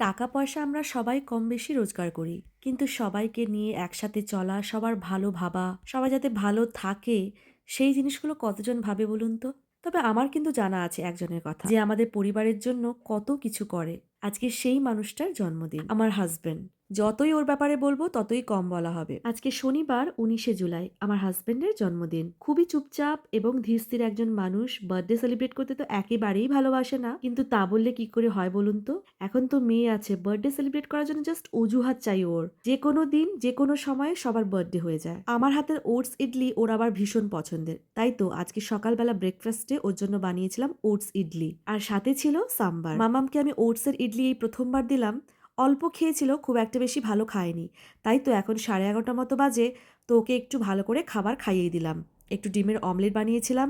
টাকা পয়সা আমরা সবাই কম বেশি রোজগার করি, কিন্তু সবাইকে নিয়ে একসাথে চলা, সবার ভালো ভাবা, সবাই যাতে ভালো থাকে, সেই জিনিসগুলো কতজন ভাবে বলুন তো? তবে আমার কিন্তু জানা আছে একজনের কথা, যে আমাদের পরিবারের জন্য কত কিছু করে। আজকে সেই মানুষটার জন্মদিন, আমার হাজবেন্ড যতই ওর ব্যাপারে বলব, ততই কম বলা হবে। আজকে শনিবার, উনিশে জুলাই, আমার হাজবেন্ডের জন্মদিন। খুবই চুপচাপ এবং ধীরস্থির একজন মানুষ। বার্থডে সেলিব্রেট করতে তো একেবারেই ভালোবাসে না। কিন্তু তা বললে কি করে হয় বলুন তো? এখন তো মেয়ে আছে। বার্থডে সেলিব্রেট করার জন্য জাস্ট অজুহাত চাই ওর। যে কোনো দিন, যে কোনো সময়ে সবার বার্থডে হয়ে যায়। আমার হাতের ওটস ইডলি ওর আবার ভীষণ পছন্দের। তাই তো আজকে সকালবেলা ব্রেকফাস্টে ওর জন্য বানিয়েছিলাম ওটস ইডলি। আর সাথে ছিল সাম্বার। মামামকে আমি ওটসের ইডলি এই প্রথমবার দিলাম। অল্প খেয়েছিল, খুব একটা বেশি ভালো খায়নি। তাই তো এখন সাড়ে এগারোটা মতো বাজে, তো ওকে একটু ভালো করে খাবার খাইয়ে দিলাম। একটু ডিমের অমলেট বানিয়েছিলাম,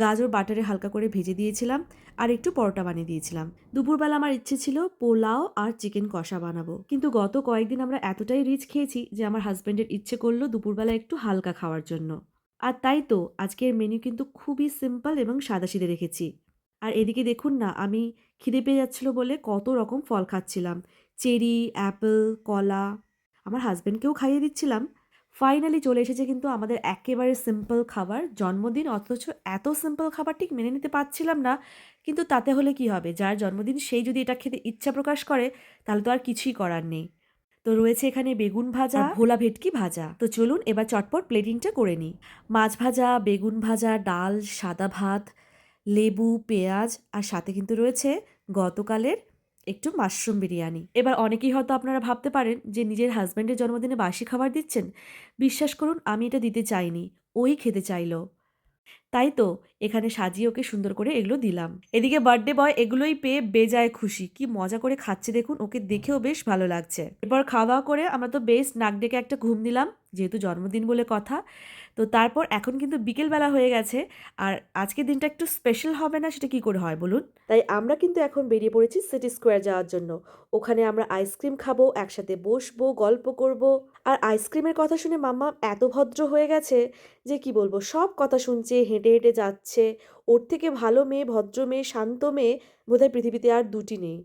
গাজর বাটারে হালকা করে ভেজে দিয়েছিলাম, আর একটু পরোটা বানিয়ে দিয়েছিলাম। দুপুরবেলা আমার ইচ্ছে ছিল পোলাও আর চিকেন কষা বানাবো। কিন্তু গত কয়েকদিন আমরা এতটাই রিচ খেয়েছি যে আমার হাজব্যান্ডের ইচ্ছে করল দুপুরবেলা একটু হালকা খাওয়ার জন্য। আর তাই তো আজকের মেনু কিন্তু খুবই সিম্পল এবং সাদাসিধে রেখেছি। আর এদিকে দেখুন না, আমি খিদে পেয়ে যাচ্ছিল বলে কত রকম ফল খাচ্ছিলাম। চেরি অ্যাপেল কলা আমার হাজব্যান্ডকেও খাইয়ে দিচ্ছিলাম। ফাইনালি চলে এসেছে কিন্তু আমাদের একেবারে সিম্পল খাবার জন্মদিন অথচ এত সিম্পল খাবার ঠিক মেনে নিতে পারছিলাম না। কিন্তু তাতে হলে কি হবে? যার জন্মদিন সেই যদি এটা খেতে ইচ্ছা প্রকাশ করে তাহলে তো আর কিছুই করার নেই। তো রয়েছে এখানে বেগুন ভাজা ভোলা ভেটকি ভাজা। তো চলুন এবার চটপট প্লেটিংটা করে নিই। মাছ ভাজা বেগুন ভাজা ডাল সাদা ভাত লেবু পেঁয়াজ আর সাথে কিন্তু রয়েছে গতকালের একটু মাশরুম বিরিয়ানি। এবার অনেকেই হয়তো আপনারা ভাবতে পারেন যে নিজের হাজব্যান্ডের জন্মদিনে বাসি খাবার দিচ্ছেন। বিশ্বাস করুন, আমি এটা দিতে চাইনি। ওই খেতে চাইলো। তাই তো, এখানে সাজিয়ে ওকে সুন্দর করে এগুলো দিলাম। এদিকে বার্থডে বয় এগুলোই পেয়ে বেজায় খুশি। কি মজা করে খাচ্ছে দেখুন, ওকে দেখেও বেশ ভালো লাগছে। এরপর খাওয়া দাওয়া করে আমরা তো বেশ নাক ডেকে একটা ঘুম দিলাম যেহেতু জন্মদিন বলে কথা। তো তারপর এখন কিন্তু বিকেলবেলা হয়ে গেছে, আর আজকের দিনটা একটু স্পেশাল হবে না, সেটা কি করে হয় বলুন? তাই আমরা কিন্তু এখন বেরিয়ে পড়েছি সিটি স্কোয়ার যাওয়ার জন্য। ওখানে আমরা আইসক্রিম খাব, একসাথে বসবো, গল্প করব। আর আইসক্রিমের কথা শুনে মাম্মা এত ভদ্র হয়ে গেছে যে কি বলব, সব কথা শুনছে হেঁটে হেঁটে যাচ্ছে। ওর থেকে ভালো মেয়ে, ভদ্র মেয়ে, শান্ত মেয়ে বোধহয় পৃথিবীতে আর দুটি নেই।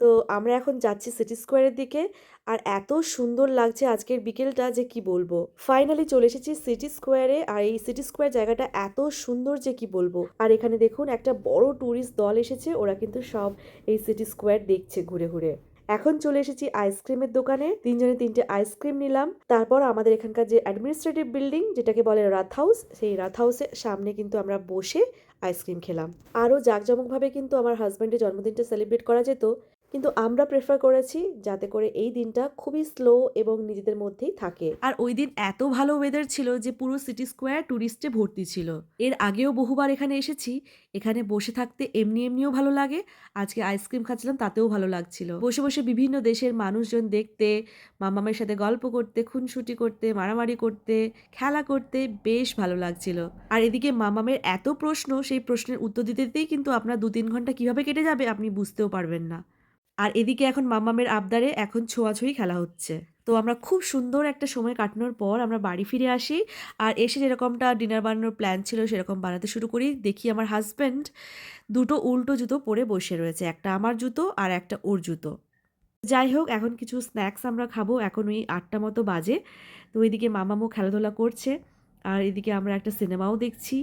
তো আমরা এখন যাচ্ছি সিটি স্কোয়ারের দিকে। আর এত সুন্দর লাগছে আজকের বিকেলটা যে কি বলব? ফাইনালি চলে এসেছি সিটি স্কোয়ারে। আর এই সিটি স্কোয়ার জায়গাটা এত সুন্দর যে কি বলব? আর এখানে দেখুন একটা বড় ট্যুরিস্ট দল এসেছে। ওরা কিন্তু সব এই সিটি স্কোয়ার দেখছে ঘুরে ঘুরে। এখন চলে এসেছি আইসক্রিমের দোকানে। তিনজনে তিনটে আইসক্রিম নিলাম। তারপর আমাদের এখানকার যে অ্যাডমিনিস্ট্রেটিভ বিল্ডিং যেটাকে বলে রাথ হাউস সেই রাথ হাউসের সামনে কিন্তু আমরা বসে আইসক্রিম খেলাম। আরও জাঁকজমকভাবে কিন্তু আমার হাজব্যান্ডের জন্মদিনটা সেলিব্রেট করা যেত। কিন্তু আমরা প্রেফার করেছি যাতে করে এই দিনটা খুবই স্লো এবং নিজেদের মধ্যেই থাকে। আর ওই দিন এত ভালো ওয়েদার ছিল যে পুরো সিটি স্কোয়ার ট্যুরিস্টে ভর্তি ছিল। এর আগেও বহুবার এখানে এসেছি। এখানে বসে থাকতে এমনি এমনিও ভালো লাগে। আজকে আইসক্রিম খাচ্ছিলাম, তাতেও ভালো লাগছিল। বসে বসে বিভিন্ন দেশের মানুষজন দেখতে, মামামের সাথে গল্প করতে, খুনসুটি করতে, মারামারি করতে, খেলা করতে বেশ ভালো লাগছিল। আর এদিকে মামামের এত প্রশ্ন, সেই প্রশ্নের উত্তর দিতে দিতেই কিন্তু আপনার দু তিন ঘণ্টা কীভাবে কেটে যাবে আপনি বুঝতেও পারবেন না। আর এদিকে এখন মামামের আবদারে এখন ছোঁয়াছুঁই খেলা হচ্ছে। তো আমরা খুব সুন্দর একটা সময় কাটানোর পর আমরা বাড়ি ফিরে আসি আর এসে যেরকমটা ডিনার বানানোর প্ল্যান ছিল সেরকম বানাতে শুরু করি। দেখি আমার হাজব্যান্ড দুটো উল্টো জুতো পরে বসে রয়েছে, একটা আমার জুতো আর একটা ওর জুতো। যাই হোক, এখন কিছু স্ন্যাক্স আমরা খাব, এখন ওই আটটা মতো বাজে। তো ওইদিকে মামামও খেলাধুলা করছে আর এদিকে আমরা একটা সিনেমাও দেখছি।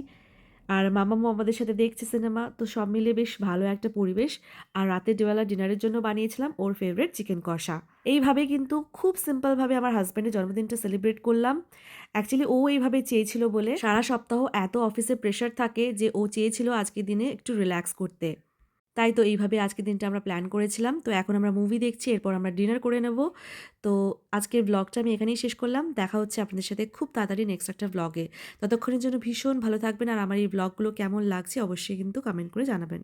আর মামামু আমাদের সাথে দেখছে সিনেমা, তো সব মিলে বেশ ভালো একটা পরিবেশ। আর রাতের বেলা ডিনারের জন্য বানিয়েছিলাম ওর ফেভারিট চিকেন কষা। এইভাবে কিন্তু খুব সিম্পলভাবে আমার হাজব্যান্ডের জন্মদিনটা সেলিব্রেট করলাম। অ্যাকচুয়ালি ও এইভাবে চেয়েছিল বলে সারা সপ্তাহ এত অফিসে প্রেশার থাকে যে ও চেয়েছিল আজকের দিনে একটু রিল্যাক্স করতে। তাই তো এইভাবে আজকের দিনটা আমরা প্ল্যান করেছিলাম। তো এখন আমরা মুভি দেখছি, এরপর আমরা ডিনার করে নেব। তো আজকের ব্লগটা আমি এখানেই শেষ করলাম। দেখা হচ্ছে আপনাদের সাথে খুব তাড়াতাড়ি নেক্সট একটা ব্লগে ততক্ষণের জন্য ভীষণ ভালো থাকবেন। আর আমার এই ব্লগগুলো কেমন লাগছে অবশ্যই কিন্তু কমেন্ট করে জানাবেন।